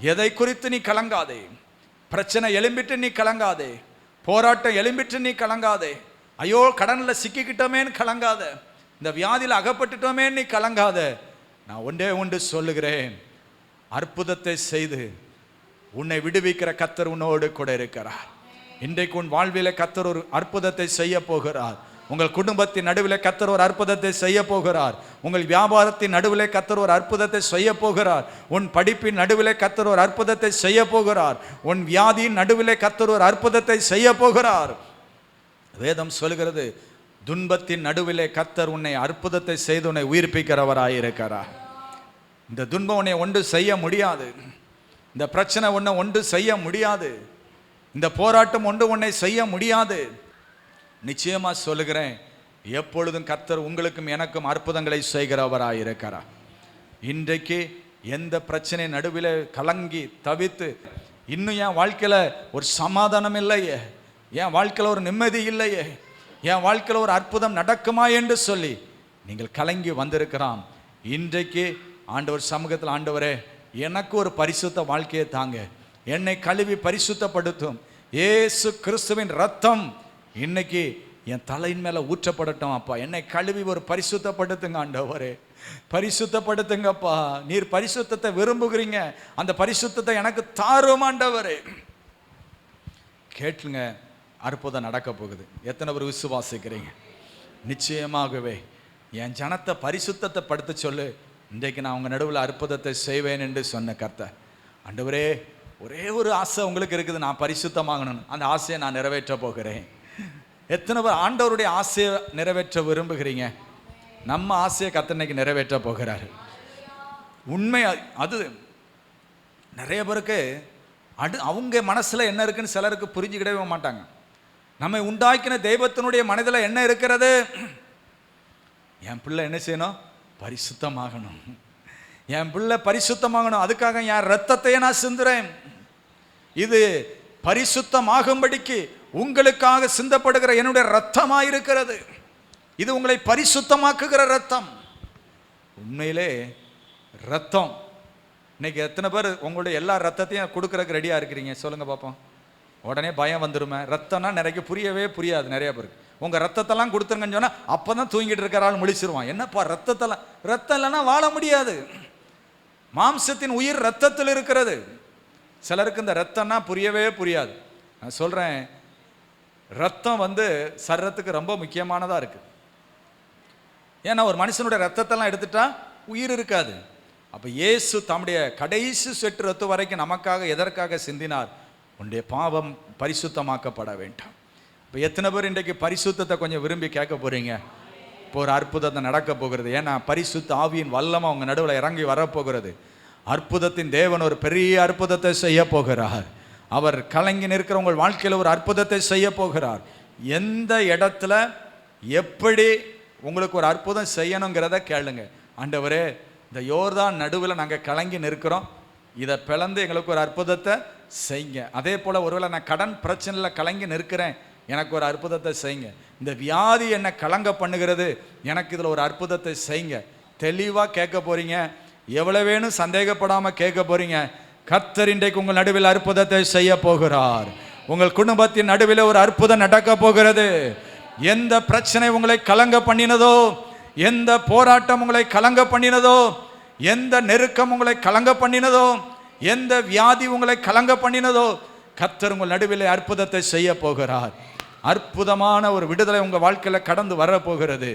எதை குறித்து நீ கலங்காதே? பிரச்சனை எழும்பிட்டு நீ கலங்காதே. போராட்டம் எழும்பிட்டு நீ கலங்காதே. ஐயோ கடனில் சிக்கிக்கிட்டோமேன்னு கலங்காத. இந்த வியாதியில் அகப்பட்டுட்டோமேன்னு நீ கலங்காத. நான் ஒன்றே ஒன்று சொல்லுகிறேன். அற்புதத்தை செய்து உன்னை விடுவிக்கிற கத்தர் உன்னோடு கூட இருக்கிறார். இன்றைக்கு உன் வாழ்விலே கத்தர் ஒரு அற்புதத்தை செய்ய போகிறார். உங்கள் குடும்பத்தின் நடுவிலே கத்தர் ஒரு அற்புதத்தை செய்ய போகிறார். உங்கள் வியாபாரத்தின் நடுவிலே கத்தர் ஒரு அற்புதத்தை செய்ய போகிறார். உன் படிப்பின் நடுவிலே கத்தர் ஒரு அற்புதத்தை செய்ய போகிறார். உன் வியாதியின் நடுவிலே கத்தர் ஒரு அற்புதத்தை செய்ய போகிறார். வேதம் சொல்கிறது துன்பத்தின் நடுவிலே கத்தர் உன்னை அற்புதத்தை செய்து உன்னை உயிர்ப்பிக்கிறவராயிருக்கிறார் இந்த துன்பம் உன்னை ஒன்று செய்ய முடியாது. இந்த பிரச்சனை ஒன்று ஒன்று செய்ய முடியாது. இந்த போராட்டம் ஒன்று உன்னை செய்ய முடியாது. நிச்சயமாக சொல்லுகிறேன் எப்பொழுதும் கர்த்தர் உங்களுக்கும் எனக்கும் அற்புதங்களை செய்கிறவராக இருக்கிறார். இன்றைக்கு எந்த பிரச்சனை நடுவில் கலங்கி தவித்து இன்னும் என் வாழ்க்கையில் ஒரு சமாதானம் இல்லையே என் வாழ்க்கையில் ஒரு நிம்மதி இல்லையே என் வாழ்க்கையில் ஒரு அற்புதம் நடக்குமா என்று சொல்லி நீங்கள் கலங்கி வந்திருக்கிறான் இன்றைக்கு ஆண்டவர் சமூகத்தில் ஆண்டவரே எனக்கு ஒரு பரிசுத்த வாழ்க்கையை தாங்க. என்னை கழுவி பரிசுத்தப்படுத்தும். ஏசு கிறிஸ்துவின் ரத்தம் இன்னைக்கு என் தலையின் மேல ஊற்றப்படட்டும் அப்பா. என்னை கழுவி ஒரு பரிசுத்தப்படுத்துங்க ஆண்டவரே. பரிசுத்தப்படுத்துங்கப்பா. நீர் பரிசுத்தத்தை விரும்புகிறீங்க. அந்த பரிசுத்தத்தை எனக்கு தாரும் ஆண்டவரே. கேட்டுங்க அற்புதம் நடக்க போகுது. எத்தனை பேர் விசுவாசிக்கிறீங்க? நிச்சயமாகவே. என் ஜனத்தை பரிசுத்தத்தை படுத்த சொல்லு. இன்றைக்கு நான் உங்கள் நடுவில் அற்புதத்தை செய்வேன் என்று சொன்ன கர்த்தை ஆண்டவரே ஒரே ஒரு ஆசை உங்களுக்கு இருக்குது. நான் பரிசுத்தமாகணும் அந்த ஆசையை நான் நிறைவேற்ற போகிறேன். எத்தனை பேர் ஆண்டவருடைய ஆசையை நிறைவேற்ற விரும்புகிறீங்க? நம்ம ஆசையை கத்தனைக்கு நிறைவேற்ற போகிறாரு. உண்மை அது நிறைய பேருக்கு அடு அவங்க மனசில் என்ன இருக்குன்னு சிலருக்கு புரிஞ்சுக்கிடவே மாட்டாங்க. நம்மை உண்டாக்கின தெய்வத்தினுடைய மனதில் என்ன இருக்கிறது? என் பிள்ளை என்ன செய்யணும்? பரிசுத்தமாகணும். என் பிள்ளை பரிசுத்தமாகணும். அதுக்காக என் ரத்தத்தையே நான் சிந்துறேன். இது பரிசுத்தமாகும்படிக்கு உங்களுக்காக சிந்தப்படுகிற என்னுடைய ரத்தமாக இருக்கிறது இது உங்களை பரிசுத்தமாக்குகிற ரத்தம் உண்மையிலே ரத்தம் இன்னைக்கு எத்தனை பேர் உங்களுடைய எல்லா ரத்தத்தையும் கொடுக்குறதுக்கு ரெடியாக இருக்கிறீங்க? சொல்லுங்கள் பார்ப்போம் உடனே பயம் வந்துருமே. ரத்தம்னா நிறைய புரியவே புரியாது நிறைய பேருக்கு. உங்கள் ரத்தத்தெல்லாம் கொடுத்துருங்கன்னு சொன்னால் அப்போ தான் தூங்கிட்டு இருக்கிற ஆள் முழிச்சிருவான். என்னப்பா ரத்தத்தெல்லாம் ரத்தம் இல்லைன்னா வாழ முடியாது. மாம்சத்தின் உயிர் ரத்தத்தில் இருக்கிறது. சிலருக்கு இந்த ரத்தம்னா புரியவே புரியாது. நான் சொல்கிறேன் ரத்தம் வந்து சர்றத்துக்கு ரொம்ப முக்கியமானதாக இருக்குது ஏன்னா ஒரு மனுஷனுடைய ரத்தத்தெல்லாம் எடுத்துட்டா உயிர் இருக்காது. அப்போ இயேசு தம்முடைய கடைசி சொட்டு ரத்தம் வரைக்கும் நமக்காக எதற்காக சிந்தினார்? உன்னுடைய பாவம் பரிசுத்தமாக்கப்பட வேண்டாம். இப்போ எத்தனை பேர் இன்றைக்கு பரிசுத்தத்தை கொஞ்சம் விரும்பி கேட்க போகிறீங்க இப்போ ஒரு அற்புதத்தை நடக்க போகிறது. ஏன்னா பரிசுத்த ஆவியின் வல்லமாக அவங்க நடுவில் இறங்கி வரப்போகிறது அற்புதத்தின் தேவன் ஒரு பெரிய அற்புதத்தை செய்ய போகிறார். அவர் கலங்கி நிற்கிற உங்கள் வாழ்க்கையில் ஒரு அற்புதத்தை செய்ய போகிறார். எந்த இடத்துல எப்படி உங்களுக்கு ஒரு அற்புதம் செய்யணுங்கிறத கேளுங்க. ஆண்டவரே இந்த யோர்தான் நடுவில் நாங்கள் கலங்கி நிற்கிறோம். இதை பிளந்து எங்களுக்கு ஒரு அற்புதத்தை செய்யுங்க. அதே போல் ஒருவேளை நான் கடன் பிரச்சனையில் கலங்கி நிற்கிறேன் எனக்கு ஒரு அற்புதத்தை செய்யுங்க. இந்த வியாதி என்னை கலங்க பண்ணுகிறது எனக்கு இதில் ஒரு அற்புதத்தை செய்யுங்க. தெளிவாக கேட்க போகிறீங்க எவ்வளோ வேணும் சந்தேகப்படாமல் கேட்க போகிறீங்க கர்த்தர் இன்றைக்கு உங்கள் நடுவில் அற்புதத்தை செய்ய போகிறார். உங்கள் குடும்பத்தின் நடுவில் ஒரு அற்புதம் நடக்க போகிறது. எந்த பிரச்சனை உங்களை கலங்க பண்ணினதோ எந்த போராட்டம் உங்களை கலங்க பண்ணினதோ எந்த நெருக்கம் உங்களை கலங்க பண்ணினதோ எந்த வியாதி உங்களை கலங்க பண்ணினதோ கர்த்தர் உங்கள் நடுவில் அற்புதத்தை செய்ய போகிறார். அற்புதமான ஒரு விடுதலை உங்கள் வாழ்க்கையில் கடந்து வர போகிறது.